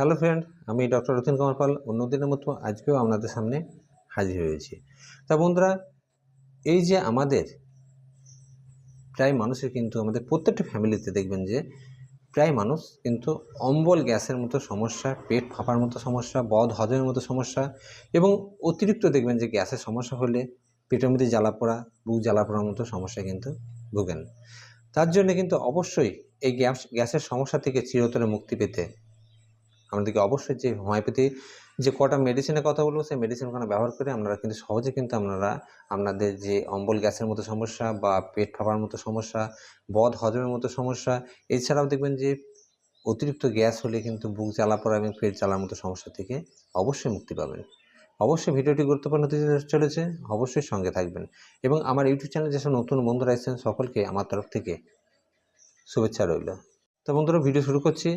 Hello friend, আমি doctor Ratan Kumar Pal. অন্যদিনের মতো আজকেও আপনাদের সামনে হাজির হয়েছি। তা বন্ধুরা, এই যে আমাদের, প্রায় মানুষের কিন্তু আমাদের প্রত্যেকটা ফ্যামিলিতে দেখবেন যে, প্রায় মানুষ কিন্তু অম্বল গ্যাসের মতো সমস্যা, পেট ফাঁপার মতো সমস্যা, বদ হজমের মতো সমস্যা এবং অতিরিক্ত দেখবেন যে গ্যাসের সমস্যা হলে পেটের মধ্যে জ্বালা পোড়া, বুক জ্বালা পোড়ার মতো সমস্যা কিন্তু ভোগেন। তার জন্য কিন্তু অবশ্যই এই গ্যাস, গ্যাসের সমস্যা থেকে চিরতরে মুক্তি পেতে আমাদেরকে অবশ্যই যে হোমিওপ্যাথি যে কটা মেডিসিনের কথা বলব, সেই মেডিসিনগুলো ব্যবহার করে আপনারা কিন্তু সহজে কিন্তু আপনারা আপনাদের যে অম্বল গ্যাসের মতো সমস্যা বা পেট ফাঁপার মতো সমস্যা, বদ হজমের মতো সমস্যা, এছাড়াও দেখবেন যে অতিরিক্ত গ্যাস হলে কিন্তু বুক জ্বালা পড়া এবং পেট জ্বালার মতো সমস্যা থেকে অবশ্যই মুক্তি পাবেন। অবশ্যই ভিডিওটি গুরুত্বপূর্ণ হতে চলেছে, অবশ্যই সঙ্গে থাকবেন এবং আমার ইউটিউব চ্যানেলে যেসব নতুন বন্ধুরা এসেছেন সকলকে আমার তরফ থেকে শুভেচ্ছা রইল। তো বন্ধুরা, ভিডিও শুরু করছি।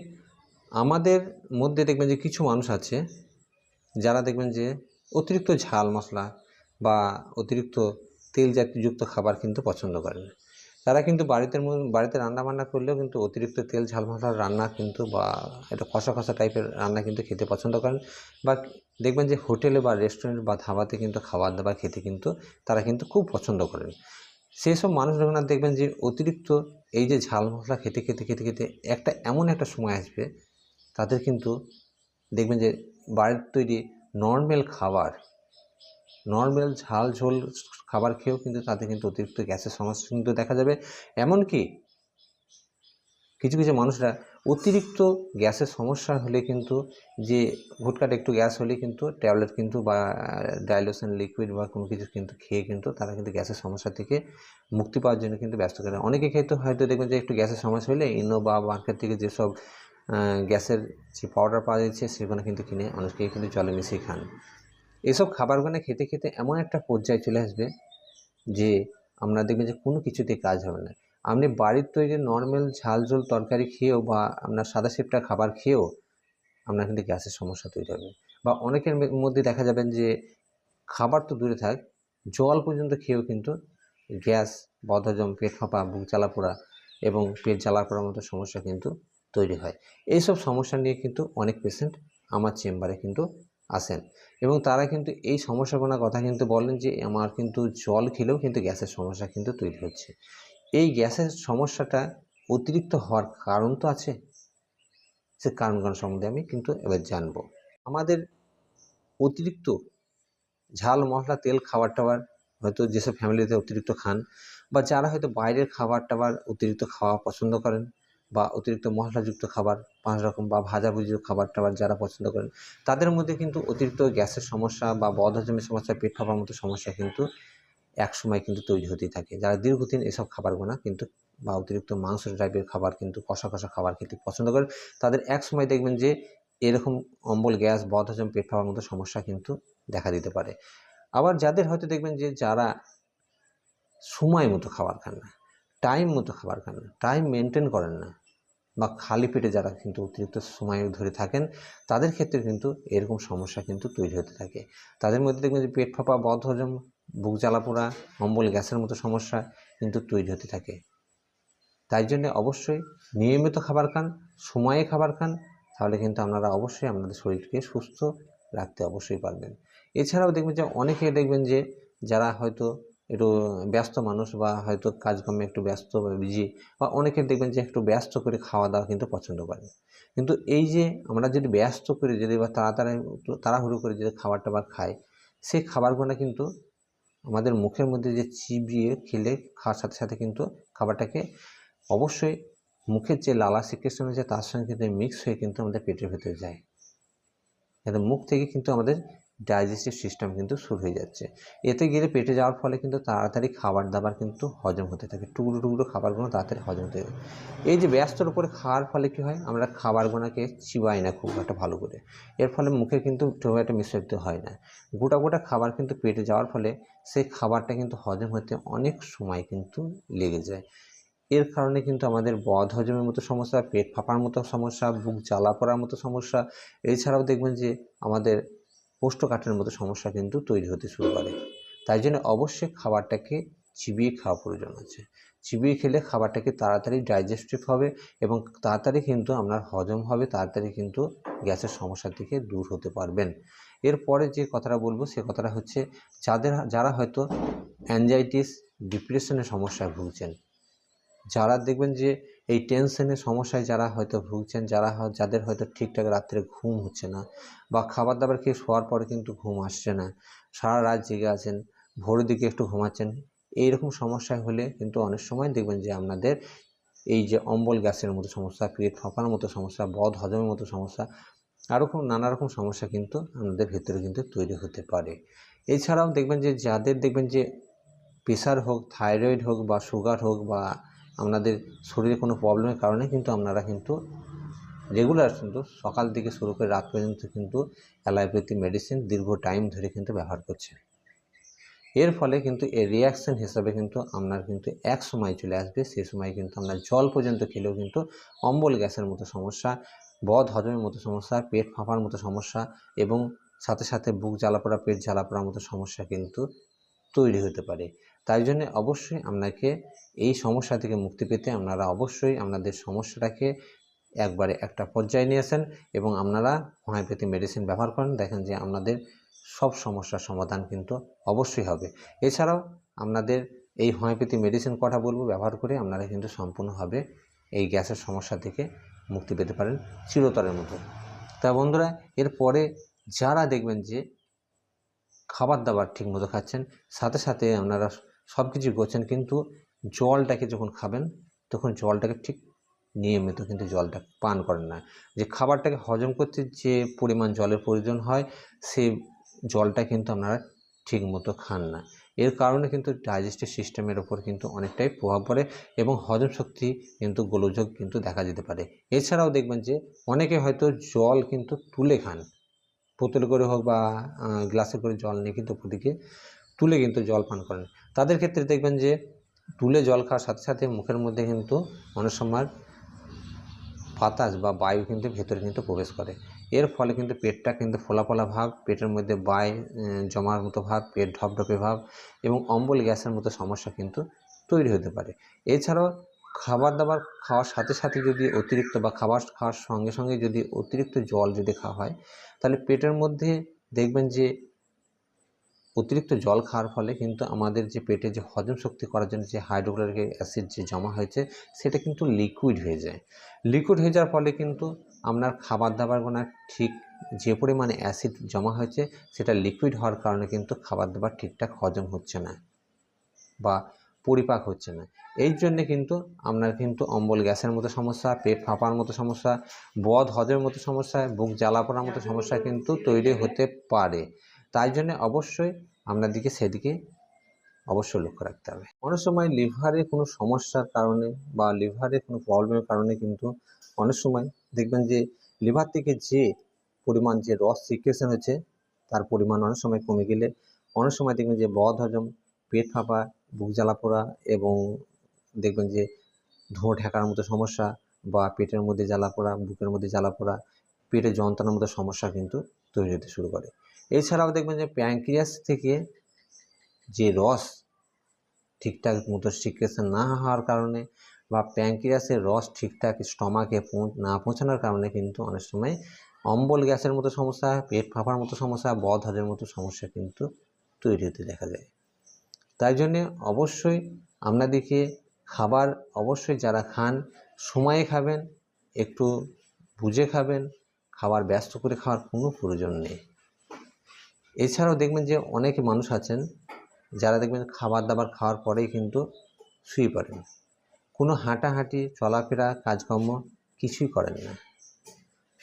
আমাদের মধ্যে দেখবেন যে কিছু মানুষ আছে, যারা দেখবেন যে অতিরিক্ত ঝাল মশলা বা অতিরিক্ত তেল জাতীয়যুক্ত খাবার কিন্তু পছন্দ করেন তারা কিন্তু বাড়িতে বাড়িতে রান্না বান্না করলেও কিন্তু অতিরিক্ত তেল ঝাল মশলার রান্না কিন্তু বা একটা খসা খসা টাইপের রান্না কিন্তু খেতে পছন্দ করেন। বা দেখবেন যে হোটেলে বা রেস্টুরেন্ট বা ধাবাতে কিন্তু খাবার দাবার খেতে কিন্তু তারা কিন্তু খুব পছন্দ করেন। সেই সব মানুষ যখন দেখবেন যে অতিরিক্ত এই যে ঝাল মশলা খেতে খেতে খেতে খেতে একটা এমন একটা সময় আসবে তাদের কিন্তু দেখবেন যে বাড়ির তৈরি নর্মাল খাবার নর্মাল ঝাল ঝোল খাবার খেয়েও কিন্তু তাদের কিন্তু অতিরিক্ত গ্যাসের সমস্যা কিন্তু দেখা যাবে। এমনকি কিছু কিছু মানুষরা অতিরিক্ত গ্যাসের সমস্যা হলে কিন্তু যে হুটকাট একটু গ্যাস হলে কিন্তু ট্যাবলেট কিন্তু বা ডাইলোশন লিকুইড বা কোনো কিছু কিন্তু খেয়ে কিন্তু তারা কিন্তু গ্যাসের সমস্যা থেকে মুক্তি পাওয়ার জন্য কিন্তু ব্যস্ত করে অনেকে ক্ষেত্রে হয়তো দেখবেন যে একটু গ্যাসের সমস্যা হলে ইনো বা মার্কেট থেকে যেসব গ্যাসের যে পাউডার পাওয়া যাচ্ছে, সেগুলো কিন্তু কিনে অনেকেই কিন্তু জলে মিশিয়ে খান। এসব খাবারগুলো খেতে খেতে এমন একটা পর্যায়ে চলে আসবে যে আমরা দেখবেন যে কোনো কিছুতেই কাজ হবে না। আপনি বাড়ির তৈরি নর্মাল ঝাল ঝোল তরকারি খেয়েও বা আপনার সাদা সিপটা খাবার খেয়েও আপনার কিন্তু গ্যাসের সমস্যা তৈরি হবে। বা অনেকের মধ্যে দেখা যাবেন যে খাবার তো দূরে থাক, জল পর্যন্ত খেয়েও কিন্তু গ্যাস, বদহজম, পেট ফাঁপা, বুক জ্বালা পোড়া এবং পেট জ্বালা পোড়ার মতো সমস্যা কিন্তু তৈরি হয়। এইসব সমস্যা নিয়ে কিন্তু অনেক পেশেন্ট আমার চেম্বারে কিন্তু আসেন। এবং তারা কিন্তু এই সমস্যাগুলোর কথা কিন্তু বলেন যে, আমার কিন্তু জল খেলেও কিন্তু গ্যাসের সমস্যা কিন্তু তৈরি হচ্ছে। এই গ্যাসের সমস্যাটা অতিরিক্ত হওয়ার কারণ তো আছে। সে কারণগুলো সম্বন্ধে আমি কিন্তু এবার জানব। আমাদের অতিরিক্ত ঝাল, মশলা, তেল খাবার টাবার হয়তো যেসব ফ্যামিলিতে অতিরিক্ত খান বা যারা হয়তো বাইরের খাবার টাবার অতিরিক্ত খাওয়া পছন্দ করেন বা অতিরিক্ত মশলাযুক্ত খাবার, পাঁচ রকম বা ভাজাভুজি খাবার টাবার যারা পছন্দ করেন, তাদের মধ্যে কিন্তু অতিরিক্ত গ্যাসের সমস্যা বা বদহজমের সমস্যা, পেট ফাঁপার মতো সমস্যা কিন্তু এক সময় কিন্তু তৈরি হতেই থাকে। যারা দীর্ঘদিন এসব খাবারগুলো কিন্তু বা অতিরিক্ত মাংস টাইপের খাবার কিন্তু, কষা কষা খাবার খেতে পছন্দ করেন, তাদের এক সময় দেখবেন যে এরকম অম্বল গ্যাস, বদহজম, পেট ফাঁপার মতো সমস্যা কিন্তু দেখা দিতে পারে। আবার যাদের হয়তো দেখবেন যে যারা সময় মতো খাবার খান না টাইম মতো খাবার খান না টাইম মেনটেন করেন না বা খালি পেটে যারা কিন্তু অতিরিক্ত সময় ধরে থাকেন, তাদের ক্ষেত্রে কিন্তু এরকম সমস্যা কিন্তু তৈরি হতে থাকে। তাদের মধ্যে দেখবেন যে পেট ফাঁপা, বদহজম, বুক জ্বালা পোড়া, অম্বল গ্যাসের মতো সমস্যা কিন্তু তৈরি হতে থাকে। তাই জন্য অবশ্যই নিয়মিত খাবার খান, সময়ে খাবার খান, তাহলে কিন্তু আপনারা অবশ্যই আপনাদের শরীরকে সুস্থ রাখতে অবশ্যই পারবেন। এছাড়াও দেখবেন যে অনেকে দেখবেন যে যারা হয়তো একটু ব্যস্ত মানুষ বা হয়তো কাজকর্মে একটু ব্যস্ত বা বিজি বা অনেকে দেখবেন যে একটু ব্যস্ত করে খাওয়া দাওয়া কিন্তু পছন্দ করে। কিন্তু এই যে আমরা যদি ব্যস্ত করে যদি বা তাড়াতাড়ি তাড়াহুড়ো করে যদি খাবার টাবার খাই, সেই খাবারগুলো কিন্তু আমাদের মুখের মধ্যে যে চিবিয়ে খেলে খাওয়ার সাথে সাথে কিন্তু খাবারটাকে অবশ্যই মুখের যে লালা সিক্রেশন আছে তার সঙ্গে কিন্তু মিক্স হয়ে কিন্তু আমাদের পেটের ভেতরে যায়। মুখ থেকে কিন্তু আমাদের ডাইজেস্টিভ সিস্টেম কিন্তু শুরু হয়ে যাচ্ছে। এতে গেলে পেটে যাওয়ার ফলে কিন্তু তাড়াতাড়ি খাবার দাবার কিন্তু হজম হতে থাকে। টুকরো টুকরো খাবারগুলো তাড়াতাড়ি হজম হতে থাকে। এই যে ব্যস্তর উপরে খাওয়ার ফলে কী হয়? আমরা খাবারগুলোকে চিবাই না খুব একটা ভালো করে। এর ফলে মুখে কিন্তু খুব একটা মিশ্রিত হয় না। গোটা গোটা খাবার কিন্তু পেটে যাওয়ার ফলে সেই খাবারটা কিন্তু হজম হতে অনেক সময় কিন্তু লেগে যায়। এর কারণে কিন্তু আমাদের বদ হজমের মতো সমস্যা, পেট ফাঁপার মতো সমস্যা, বুক জ্বালা পড়ার মতো সমস্যা, এছাড়াও দেখবেন যে আমাদের কোষ্ঠকাঠিন্যের মতো সমস্যা কিন্তু তৈরি হতে শুরু করে। তাই জন্য অবশ্যই খাবারটাকে চিবিয়ে খাওয়া প্রয়োজন আছে। চিবিয়ে খেলে খাবারটাকে তাড়াতাড়ি ডাইজেস্টিভ হবে এবং তাড়াতাড়ি কিন্তু আপনার হজম হবে, তাড়াতাড়ি কিন্তু গ্যাসের সমস্যা থেকে দূর হতে পারবেন। এরপরে যে কথাটা বলব, সে কথাটা হচ্ছে যাদের, যারা হয়তো অ্যাংজাইটিস ডিপ্রেশনের সমস্যায় ভুগছেন, যারা দেখবেন যে এই টেনশনের সমস্যায় যারা হয়তো ভুগছেন, যারা যাদের হয়তো ঠিকঠাক রাত্রে ঘুম হচ্ছে না বা খাবার দাবার খেয়ে শোয়ার পরে কিন্তু ঘুম আসছে না, সারা রাত জেগে আছেন, ভোরের দিকে একটু ঘুমাচ্ছেন, এইরকম সমস্যা হলে কিন্তু অনেক সময় দেখবেন যে আপনাদের এই যে অম্বল গ্যাসের মতো সমস্যা, পেট ফাঁপার মতো সমস্যা, বদ হজমের মতো সমস্যা আরও নানা রকম সমস্যা কিন্তু আমাদের ভেতরে কিন্তু তৈরি হতে পারে। এছাড়াও দেখবেন যে যাদের দেখবেন যে প্রেশার হোক, থাইরয়েড হোক বা সুগার হোক বা আপনাদের শরীরে কোনো প্রবলেমের কারণে কিন্তু আপনারা কিন্তু রেগুলার কিন্তু সকাল থেকে শুরু করে রাত পর্যন্ত কিন্তু অ্যালোপ্যাথি মেডিসিন দীর্ঘ টাইম ধরে কিন্তু ব্যবহার করছেন। এর ফলে কিন্তু এর রিয়াকশন হিসাবে কিন্তু আপনার কিন্তু এক সময় চলে আসবে সেই সময় কিন্তু আপনার জল পর্যন্ত খেলেও কিন্তু অম্বল গ্যাসের মতো সমস্যা, বদ হজমের মতো সমস্যা, পেট ফাঁপার মতো সমস্যা এবং সাথে সাথে বুক জ্বালাপোড়া পেট জ্বালাপোড়ার মতো সমস্যা কিন্তু তৈরি হতে পারে। তাই জন্য অবশ্যই আপনাকে এই সমস্যা থেকে মুক্তি পেতে আপনারা অবশ্যই আপনাদের সমস্যাটাকে একবারে একটা পর্যায়ে নিয়ে আসেন এবং আপনারা হোমিওপ্যাথি মেডিসিন ব্যবহার করেন, দেখেন যে আপনাদের সব সমস্যার সমাধান কিন্তু অবশ্যই হবে। এছাড়াও আপনাদের এই হোমিওপ্যাথি মেডিসিন কথা বলব ব্যবহার করে আপনারা কিন্তু সম্পূর্ণভাবে এই গ্যাসের সমস্যা থেকে মুক্তি পেতে পারেন চিরতরের মতো। তা বন্ধুরা, এরপরে যারা দেখবেন যে খাবার দাবার ঠিকমতো খাচ্ছেন, সাথে সাথে আপনারা সব কিছু করছেন কিন্তু জলটাকে যখন খাবেন, তখন জলটাকে ঠিক নিয়মিত কিন্তু জলটা পান করেন না। যে খাবারটাকে হজম করতে যে পরিমাণ জলের প্রয়োজন হয় সেই জলটা কিন্তু আপনারা ঠিকমতো খান না। এর কারণে কিন্তু ডাইজেস্টিভ সিস্টেমের ওপর কিন্তু অনেকটাই প্রভাব পড়ে এবং হজম শক্তি কিন্তু, গোলযোগ কিন্তু দেখা যেতে পারে। এছাড়াও দেখবেন যে অনেকে হয়তো জল কিন্তু তুলে খান। বোতলে করে হোক বা গ্লাসে করে জল নিয়ে কিন্তু ওদিকে তুলে কিন্তু জল পান করেন। তাদের ক্ষেত্রে দেখবেন যে তুলে জল খাওয়ার সাথে সাথে মুখের মধ্যে কিন্তু অনেক সময় বাতাস বা বায়ু কিন্তু ভেতরে কিন্তু প্রবেশ করে। এর ফলে কিন্তু পেটটা কিন্তু ফোলা ফোলা ভাব, পেটের মধ্যে বায় জমার মতো ভাব, পেট ঢপঢপে ভাব এবং অম্বল গ্যাসের মতো সমস্যা কিন্তু তৈরি হতে পারে। এছাড়াও খাবার দাবার খাওয়ার সাথে সাথে যদি অতিরিক্ত বা খাবার খাওয়ার সঙ্গে সঙ্গে যদি অতিরিক্ত জল যদি খাওয়া হয়, তাহলে পেটের মধ্যে দেখবেন যে অতিরিক্ত জল খাওয়ার ফলে কিন্তু আমাদের যে পেটে যে হজম শক্তি করার জন্য যে হাইড্রোক্লোরিক অ্যাসিড যে জমা হয়েছে, সেটা কিন্তু লিকুইড হয়ে যায়। লিকুইড হয়ে যাওয়ার ফলে কিন্তু আপনার খাবার দাবারগুলো ঠিক যে পরিমাণে অ্যাসিড জমা হয়েছে, সেটা লিকুইড হওয়ার কারণে কিন্তু খাবার দাবার ঠিকঠাক হজম হচ্ছে না বা পরিপাক হচ্ছে না। এই জন্যে কিন্তু আপনার কিন্তু অম্বল গ্যাসের মতো সমস্যা, পেট ফাঁপার মতো সমস্যা, বদ হজমের মতো সমস্যা, বুক জ্বালা পড়ার মতো সমস্যা কিন্তু তৈরি হতে পারে। তাই জন্য অবশ্যই আপনাদেরকে সেদিকে অবশ্যই লক্ষ্য রাখতে হবে। অনেক সময় লিভারে কোনো সমস্যার কারণে বা লিভারে কোনো প্রবলেমের কারণে কিন্তু অনেক সময় দেখবেন যে লিভার থেকে যে পরিমাণ যে রস সিক্রেশন হচ্ছে, তার পরিমাণ অনেক সময় কমে গেলে অনেক সময় দেখবেন যে বদ হজম, পেট ফাঁপা, বুক জ্বালা পোড়া এবং দেখবেন যে ধোঁ ঠেকার মতো সমস্যা বা পেটের মধ্যে জ্বালা পোড়া, বুকের মধ্যে জ্বালা পোড়া পেটে যন্ত্রণার মতো সমস্যা কিন্তু তৈরি হতে শুরু করে। এছাড়াও দেখবেন যে প্যাঙ্ক্রিয়াস থেকে যে রস ঠিকঠাক মতো সিক্রেশন না হওয়ার কারণে বা প্যাঙ্ক্রিয়াসের রস ঠিকঠাক স্টমাকে না পৌঁছানোর কারণে কিন্তু অনেক সময় অম্বল গ্যাসের মতো সমস্যা, পেট ফাঁপার মতো সমস্যা বদ হজমের মতো সমস্যা কিন্তু তৈরি হতে দেখা যায়। তাই জন্যে অবশ্যই আপনাদেরকে খাবার অবশ্যই যারা খান, সময়ে খাবেন, একটু বুঝে খাবেন, খাবার ব্যস্ত করে খাওয়ার কোনো প্রয়োজন নেই। এছাড়াও দেখবেন যে অনেক মানুষ আছেন যারা দেখবেন খাবার দাবার খাওয়ার পরেই কিন্তু শুয়ে পড়েন। কোনো হাঁটাহাঁটি, চলাফেরা, কাজকর্ম কিছুই করেন না।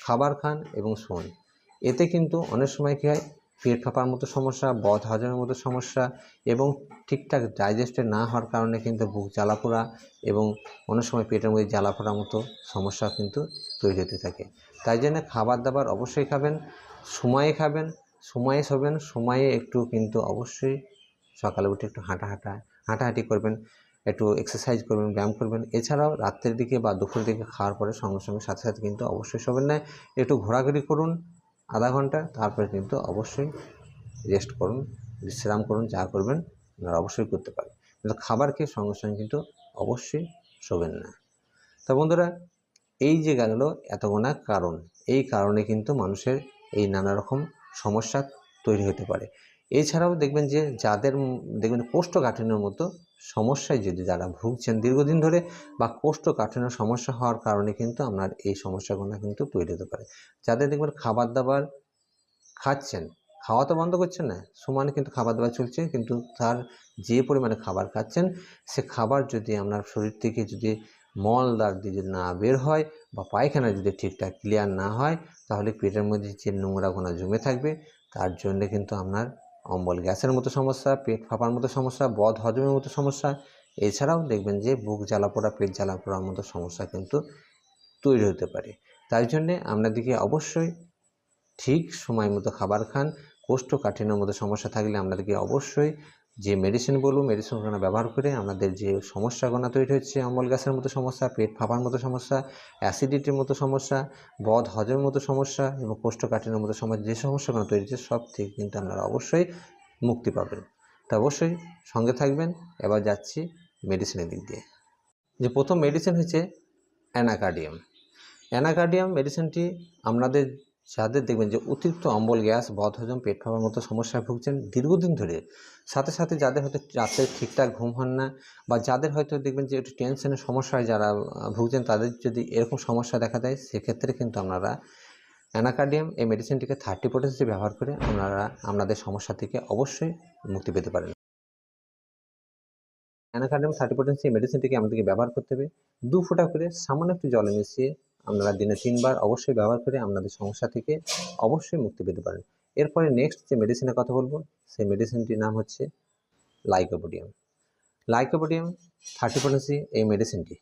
খাবার খান এবং শোন। এতে কিন্তু অনেক সময় কী হয়, পেট ফাঁপার মতো সমস্যা, বদ হজমের মতো সমস্যা এবং ঠিকঠাক ডাইজেস্টে না হওয়ার কারণে কিন্তু বুক জ্বালাপোড়া এবং অনেক সময় পেটের মধ্যে জ্বালাপোড়ার মতো সমস্যা কিন্তু তৈরি হতে থাকে। তাই জন্য খাবার দাবার অবশ্যই খাবেন, সময়ে খাবেন সময়ে শোবেন, সময়ে একটু কিন্তু অবশ্যই সকালে উঠে একটু হাঁটা হাঁটা, হাঁটাহাঁটি করবেন, একটু এক্সারসাইজ করবেন, ব্যায়াম করবেন। এছাড়াও রাত্রের দিকে বা দুপুরের দিকে খাওয়ার পরে সঙ্গে সঙ্গে সাথে সাথে কিন্তু অবশ্যই শোবেন না, একটু ঘোরাঘুরি করুন আধা ঘণ্টা, তারপরে কিন্তু অবশ্যই রেস্ট করুন, বিশ্রাম করুন, যা করবেন আপনারা অবশ্যই করতে পারেন। কিন্তু খাবার খেয়ে সঙ্গে সঙ্গে কিন্তু অবশ্যই শোবেন না। তা বন্ধুরা, এই যে গেল এতগুণা কারণ, এই কারণে কিন্তু মানুষের এই নানা রকম সমস্যা তৈরি হতে পারে। এছাড়াও দেখবেন যে যাদের দেখবেন কোষ্ঠকাঠিন্যর মতো সমস্যায় যদি যারা ভুগছেন, দীর্ঘদিন ধরে বা কোষ্ঠকাঠিন্য সমস্যা হওয়ার কারণে কিন্তু আপনার এই সমস্যাগুলো কিন্তু তৈরি হতে পারে। যাদের দেখবেন খাবার দাবার খাচ্ছেন, খাওয়া তো বন্ধ করছেন না, সমানে কিন্তু খাবার দাবার চলছে, কিন্তু তার যে পরিমাণে খাবার খাচ্ছেন, সে খাবার যদি আপনার শরীর থেকে যদি মলদার দিয়ে যদি না বের হয় বা পায়খানা যদি ঠিকঠাক ক্লিয়ার না হয়, তাহলে পেটের মধ্যে যে নোংরাগুলো জমে থাকবে, তার জন্যে কিন্তু আপনার অম্বল গ্যাসের মতো সমস্যা, পেট ফাঁপার মতো সমস্যা, বদ হজমের মতো সমস্যা। এছাড়াও দেখবেন যে বুক জ্বালা পোড়া, পেট জ্বালা পোড়ার মতো সমস্যা কিন্তু তৈরি হতে পারে। তাই জন্যে আপনাদেরকে অবশ্যই ঠিক সময় মতো খাবার খান। কোষ্ঠকাঠিন্যর মতো সমস্যা থাকলে আপনাদেরকে অবশ্যই যে মেডিসিন বলব মেডিসিনগুলো ব্যবহার করে আমাদের যে সমস্যাগুলো তৈরি হচ্ছে অম্বল গ্যাসের মতো সমস্যা, পেট ফাঁপার মতো সমস্যা অ্যাসিডিটির মতো সমস্যা, বদ হজমের মতো সমস্যা এবং কোষ্ঠকাঠিনের মতো সমস্যা, যে সমস্যাগুলো তৈরি হচ্ছে, সব থেকে কিন্তু আপনারা অবশ্যই মুক্তি পাবেন। তা অবশ্যই সঙ্গে থাকবেন, এবার যাচ্ছি মেডিসিনের দিক দিয়ে। যে প্রথম মেডিসিন হচ্ছে অ্যানাকার্ডিয়াম। অ্যানাকার্ডিয়াম মেডিসিনটি আপনাদের যাদের দেখবেন যে অতিরিক্ত অম্বল, গ্যাস, বদহজম, পেট ফাঁপার মতো সমস্যায় ভুগছেন দীর্ঘদিন ধরে। সাথে সাথে যাদের হয়তো রাতে ঠিকঠাক ঘুম হন না বা যাদের হয়তো দেখবেন যে একটু টেনশনের সমস্যায় যারা ভুগছেন, তাদের যদি এরকম সমস্যা দেখা দেয়, সেক্ষেত্রে কিন্তু আপনারা অ্যানাকার্ডিয়াম এই মেডিসিনটিকে থার্টি পোটেন্সি ব্যবহার করে আপনারা, আপনাদের সমস্যা থেকে অবশ্যই মুক্তি পেতে পারেন। অ্যানাকার্ডিয়াম থার্টি পোটেন্সি মেডিসিনটিকে আমাদেরকে ব্যবহার করতে হবে। দু ফোঁটা করে সামান্য একটু জলে মিশিয়ে আপনারা দিনে তিনবার অবশ্যই ব্যবহার করে আপনাদের সমস্যা থেকে অবশ্যই মুক্তি পেতে পারেন। এরপরে নেক্সট যে মেডিসিনের কথা বলব, সেই মেডিসিনটির নাম হচ্ছে লাইকোপোডিয়াম লাইকোপোডিয়াম থার্টি পোটেন্সি এই মেডিসিনটি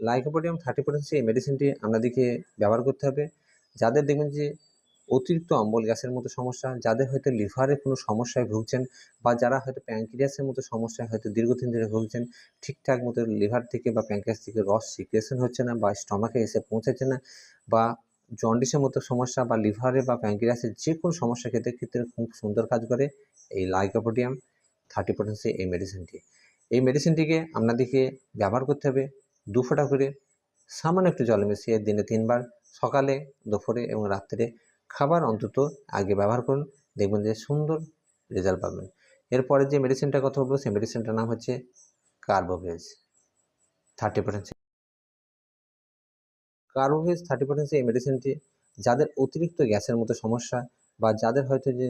লাইকোপোডিয়াম থার্টি পোটেন্সি এই মেডিসিনটি আপনাদেরকে ব্যবহার করতে হবে। যাদের দেখবেন যে অতিরিক্ত অম্বল গ্যাসের মতো সমস্যা, যাদের হয়তো লিভারে কোনো সমস্যায় ভুগছেন বা যারা হয়তো প্যাঙ্ক্রিয়াসের মতো সমস্যায় হয়তো দীর্ঘদিন ধরে ভুগছেন, ঠিকঠাক মতো লিভার থেকে বা প্যাঙ্ক্রিয়াস থেকে রস, সিক্রেশন হচ্ছে না বা স্টমাকে এসে পৌঁছাচ্ছে না বা জন্ডিসের মতো সমস্যা বা লিভারে বা প্যাঙ্ক্রিয়াসের যে কোনো সমস্যা ক্ষেত্রে ক্ষেত্রে খুব সুন্দর কাজ করে এই লাইকোপোডিয়াম থার্টি পার্সেন্ট এই মেডিসিনটি এই মেডিসিনটিকে আপনাদেরকে ব্যবহার করতে হবে দু ফোঁটা করে, সামান্য একটু জল মিশিয়ে দিনে তিনবার, সকালে, দুপুরে এবং রাত্রে খাবার অন্তত আগে ব্যবহার করুন, দেখবেন যে সুন্দর রেজাল্ট পাবেন। এরপরে যে মেডিসিনটার কথা বলব, সেই মেডিসিনটার নাম হচ্ছে Carbo Veg thirty percent Carbo Veg thirty percent এই মেডিসিনটি যাদের অতিরিক্ত গ্যাসের মতো সমস্যা বা যাদের হয়তো যে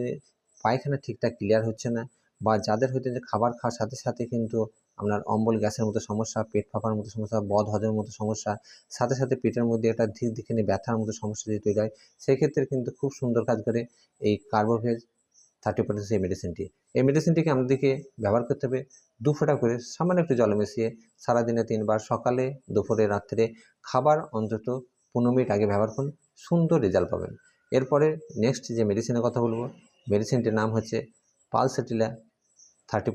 পায়খানা ঠিকঠাক ক্লিয়ার হচ্ছে না বা যাদের হয়তো যে খাবার খাওয়ার সাথে সাথে কিন্তু আপনার অম্বল গ্যাসের মতো সমস্যা, পেট ফাঁপার মতো সমস্যা, বদ হজমের মতো সমস্যা, সাথে সাথে পেটের মধ্যে একটা ধীর দিকে ব্যথার মতো সমস্যা যদি তৈরি হয়, সেক্ষেত্রে কিন্তু খুব সুন্দর কাজ করে এই কার্বোভেজ থার্টি পার্সেন্ট এই মেডিসিনটি। এই মেডিসিনটিকে আমাদেরকে ব্যবহার করতে হবে দু ফোঁটা করে সামান্য একটু জল মিশিয়ে সারাদিনে তিনবার, সকালে, দুপুরে, রাত্রে খাবার অন্তত পনেরো মিনিট আগে ব্যবহার করুন, সুন্দর রেজাল্ট পাবেন। এরপরে নেক্সট যে মেডিসিনের কথা বলব, মেডিসিনটির নাম হচ্ছে pulsatilla thirty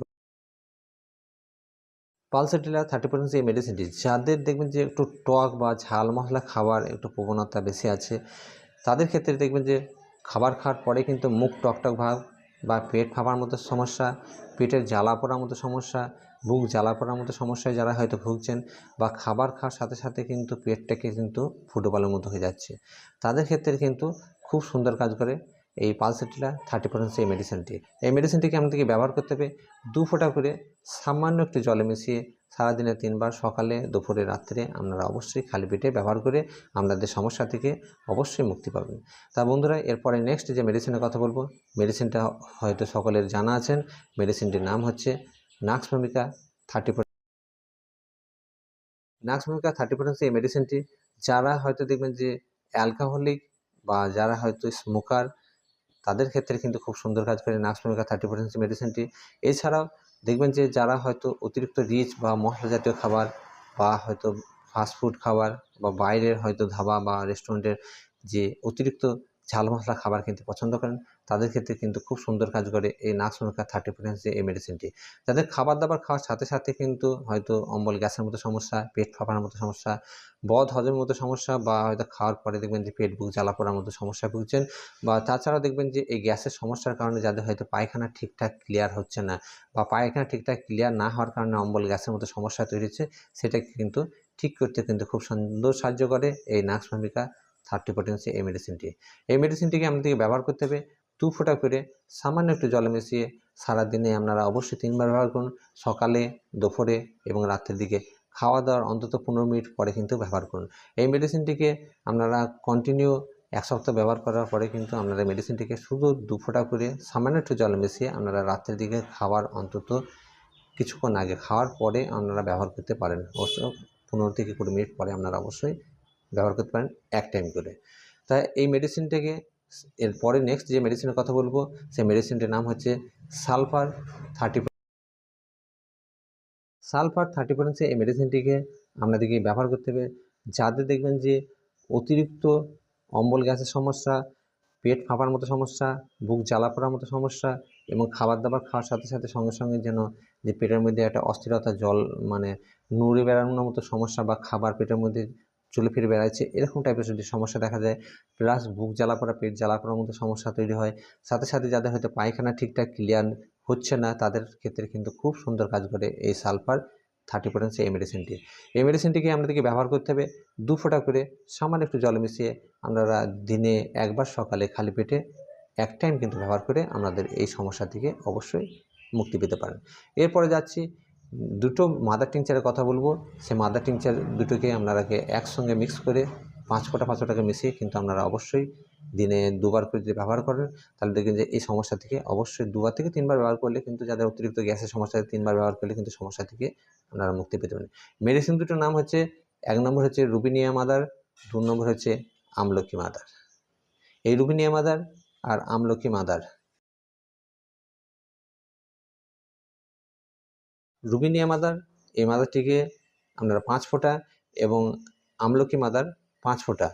pulsatilla thirty percent এই মেডিসিনটি যাদের দেখবেন যে একটু টক বা ঝাল মশলা খাবার একটু প্রবণতা বেশি আছে, তাদের ক্ষেত্রে দেখবেন যে খাবার খাওয়ার পরে কিন্তু মুখ টকটক ভাব বা পেট ফাঁপার মতো সমস্যা, পেটের জ্বালা পড়ার মতো সমস্যা, বুক জ্বালা পড়ার মতো সমস্যায় যারা হয়তো ভুগছেন বা খাবার খাওয়ার সাথে সাথে কিন্তু পেটটাকে কিন্তু ফুটবলের মতো হয়ে যাচ্ছে। তাদের ক্ষেত্রে কিন্তু খুব সুন্দর কাজ করে এই পালসেটিলা থার্টি পার্সেন্ট এই মেডিসিনটি এই মেডিসিনটিকে আমাদেরকে ব্যবহার করতে হবে দু ফোঁটা করে সামান্য একটু জলে মিশিয়ে সারাদিনে তিনবার সকালে, দুপুরে, রাত্রে আপনারা অবশ্যই খালি পেটে ব্যবহার করে আপনাদের সমস্যা থেকে অবশ্যই মুক্তি পাবেন। তা বন্ধুরা, এরপরে নেক্সট যে মেডিসিনের কথা বলব মেডিসিনটা হয়তো সকলের জানা আছেন। মেডিসিনটির নাম হচ্ছে নাক্স ভূমিকা থার্টি নাক্স ভূমিকা থার্টি পার্সেন্ট এই মেডিসিনটি যারা হয়তো দেখবেন যে অ্যালকোহলিক বা যারা হয়তো স্মোকার তাদের ক্ষেত্রে কিন্তু খুব সুন্দর কাজ করে নাক্স থার্টি পার্সেন্ট মেডিসিনটি এছাড়াও দেখবেন যে যারা হয়তো অতিরিক্ত রিচ বা মশলা জাতীয় খাবার বা হয়তো ফাস্টফুড খাবার বা বাইরের হয়তো ধাবা বা রেস্টুরেন্টের যে অতিরিক্ত ঝাল মশলা খাবার কিন্তু পছন্দ করেন তাদের ক্ষেত্রে কিন্তু খুব সুন্দর কাজ করে এই নাক্স ভূমিকা থার্টি পটেন্সি এই মেডিসিনটি যাদের খাবার দাবার খাওয়ার সাথে সাথে কিন্তু হয়তো অম্বল গ্যাসের মতো সমস্যা, পেট ফাঁপানোর মতো সমস্যা, বদ হজমের মতো সমস্যা বা হয়তো খাওয়ার পরে দেখবেন যে পেট বুক জ্বালা পড়ার মতো সমস্যা ভুগছেন বা তাছাড়াও দেখবেন যে এই গ্যাসের সমস্যার কারণে যাদের হয়তো পায়খানা ঠিকঠাক ক্লিয়ার হচ্ছে না বা পায়খানা ঠিকঠাক ক্লিয়ার না হওয়ার কারণে অম্বল গ্যাসের মতো সমস্যা তৈরি হচ্ছে, সেটাকে কিন্তু ঠিক করতে কিন্তু খুব সুন্দর সাহায্য করে এই নাক্স ভূমিকা থার্টি পটেন্সি এই মেডিসিনটি এই মেডিসিনটিকে আমাদেরকে ব্যবহার করতে হবে। দু ফোঁটা করে সামান্য একটু জলে মিশিয়ে সারাদিনে আপনারা অবশ্যই তিনবার ব্যবহার করুন। সকালে, দুপুরে এবং রাত্রের দিকে। খাওয়া দাওয়ার অন্তত পনেরো মিনিট পরে কিন্তু ব্যবহার করুন। এই মেডিসিনটিকে আপনারা কন্টিনিউ এক সপ্তাহ ব্যবহার করার পরে কিন্তু আপনারা মেডিসিনটিকে শুধু দু ফোঁটা করে সামান্য একটু জল মিশিয়ে আপনারা রাত্রের দিকে খাওয়ার অন্তত কিছুক্ষণ আগে খাওয়ার পরে আপনারা ব্যবহার করতে পারেন। অবশ্য পনেরো থেকে কুড়ি মিনিট পরে আপনারা অবশ্যই ব্যবহার করতে পারেন এক টাইম করে। তাই এই মেডিসিনটাকে এরপরে নেক্সট যে মেডিসিনের কথা বলব, সেই মেডিসিনটির নাম হচ্ছে sulphur thirty sulphur thirty percent এই মেডিসিনটিকে আপনাদেরকে ব্যবহার করতে হবে। যাদের দেখবেন যে অতিরিক্ত অম্বল গ্যাসের সমস্যা, পেট ফাঁপার মতো সমস্যা, বুক জ্বালা পড়ার মতো সমস্যা এবং খাবার দাবার খাওয়ার সাথে সাথে সঙ্গে সঙ্গে যেন যে পেটের মধ্যে একটা অস্থিরতা, জল মানে নুড়ে বেড়ানোর মতো সমস্যা বা খাবার পেটের মধ্যে চলে ফিরে বেড়াচ্ছে এরকম টাইপের যদি সমস্যা দেখা যায় প্লাস বুক জ্বালা পড়া, পেট জ্বালা পড়ার মতো সমস্যা তৈরি হয়, সাথে সাথে যাদের হয়তো পায়খানা ঠিকঠাক ক্লিয়ার হচ্ছে না, তাদের ক্ষেত্রে কিন্তু খুব সুন্দর কাজ করে এই সালফার থার্টি পার্সেন্ট এই মেডিসিনটি এই মেডিসিনটিকে আমাদেরকে ব্যবহার করতে হবে, দু ফোঁটা করে সামান্য একটু জল মিশিয়ে আপনারা দিনে একবার সকালে খালি পেটে এক টাইম কিন্তু ব্যবহার করে আমাদের এই সমস্যা থেকে অবশ্যই মুক্তি পেতে পারেন। এরপরে যাচ্ছি দুটো মাদার টিংচারের কথা বলব। সে মাদার টিংচার দুটোকে আপনারাকে একসঙ্গে মিক্স করে পাঁচ ফোঁটা, পাঁচ ফোঁটাকে মিশিয়ে কিন্তু আপনারা অবশ্যই দিনে দুবার করে যদি ব্যবহার করেন, তাহলে দেখবেন যে এই সমস্যা থেকে অবশ্যই দুবার থেকে তিনবার ব্যবহার করলে কিন্তু যাদের অতিরিক্ত গ্যাসের সমস্যা তিনবার ব্যবহার করলে কিন্তু সমস্যা থেকে আপনারা মুক্তি পেতে পারেন। মেডিসিন দুটোর নাম হচ্ছে, এক নম্বর হচ্ছে রুবিনিয়া মাদার দু নম্বর হচ্ছে আমলকি মাদার এই রুবিনিয়া মাদার আর আমলকি মাদার রুবিনিয়া মাদার, এই মাদারটিকে আপনারা পাঁচ ফোঁটা এবং আমলকি মাদার পাঁচ ফোঁটা।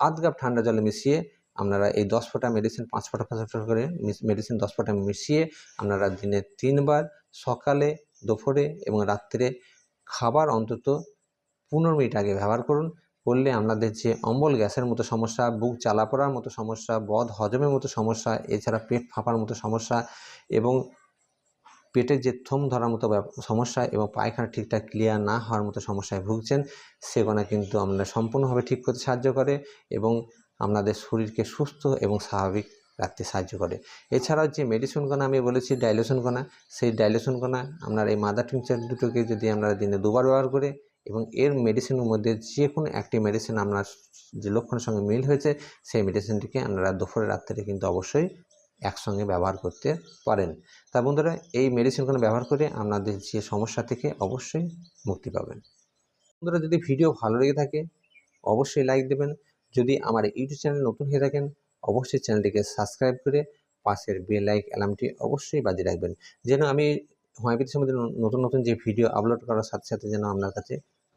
আধ কাপ ঠান্ডা জলে মিশিয়ে আপনারা এই দশ ফোঁটা মেডিসিন পাঁচ ফোঁটা পাঁচ ফোঁটা করে মেডিসিন দশ ফোঁটা মিশিয়ে আপনারা দিনে তিনবার সকালে, দুপুরে এবং রাত্রে খাবার অন্তত পনেরো মিনিট আগে ব্যবহার করুন। করলে আপনাদের যে অম্বল গ্যাসের মতো সমস্যা, বুক চালা পড়ার মতো সমস্যা, বদ হজমের মতো সমস্যা, এছাড়া পেট ফাঁপার মতো সমস্যা এবং পেটের যে থম ধরার মতো সমস্যা এবং পায়খানা ঠিকঠাক ক্লিয়ার না হওয়ার মতো সমস্যায় ভুগছেন সেগুলো কিন্তু আমরা সম্পূর্ণভাবে ঠিক করতে সাহায্য করে এবং আপনাদের শরীরকে সুস্থ এবং স্বাভাবিক রাখতে সাহায্য করে। এছাড়াও যে মেডিসিন কণা আমি বলেছি ডাইলেশন কণা সেই ডাইলেশন কণা আপনার এই মাদার টিংচার দুটোকে যদি আমরা দিনে দুবার ব্যবহার করে এবং এর মেডিসিনের মধ্যে যে কোনো একটি মেডিসিন আপনার যে লক্ষণের সঙ্গে মিল হয়েছে, সেই মেডিসিনটিকে আপনারা দুপুরে, রাত্রে কিন্তু অবশ্যই একসঙ্গে ব্যবহার করতে পারেন। তা বন্ধুরা, এই মেডিসিনগুলো ব্যবহার করে আপনাদের যে সমস্যা থেকে অবশ্যই মুক্তি পাবেন। বন্ধুরা, যদি ভিডিও ভালো লেগে থাকে, অবশ্যই লাইক দেবেন। যদি আমার ইউটিউব চ্যানেল নতুন হয়ে থাকেন, অবশ্যই চ্যানেলটিকে সাবস্ক্রাইব করে পাশের বেল লাইক অ্যালার্মটি অবশ্যই বাজিয়ে রাখবেন। যেন আমি হোমিওপ্যাথি সম্বন্ধে নতুন নতুন যে ভিডিও আপলোড করার সাথে সাথে যেন আপনার কাছে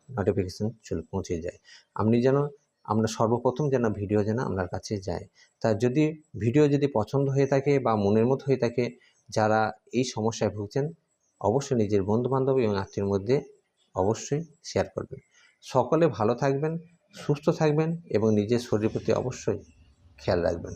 নোটিফিকেশান চলে পৌঁছে যায়। আপনি যেন আমরা সর্বপ্রথম যেন ভিডিও যেন আপনার কাছে যায় তা যদি ভিডিও যদি পছন্দ হয়ে থাকে বা মনের মতো হয়ে থাকে, যারা এই সমস্যায় ভুগছেন, অবশ্যই নিজের বন্ধুবান্ধব এবং আত্মীয়ের মধ্যে অবশ্যই শেয়ার করবেন। সকলে ভালো থাকবেন, সুস্থ থাকবেন এবং নিজের শরীরের প্রতি অবশ্যই খেয়াল রাখবেন।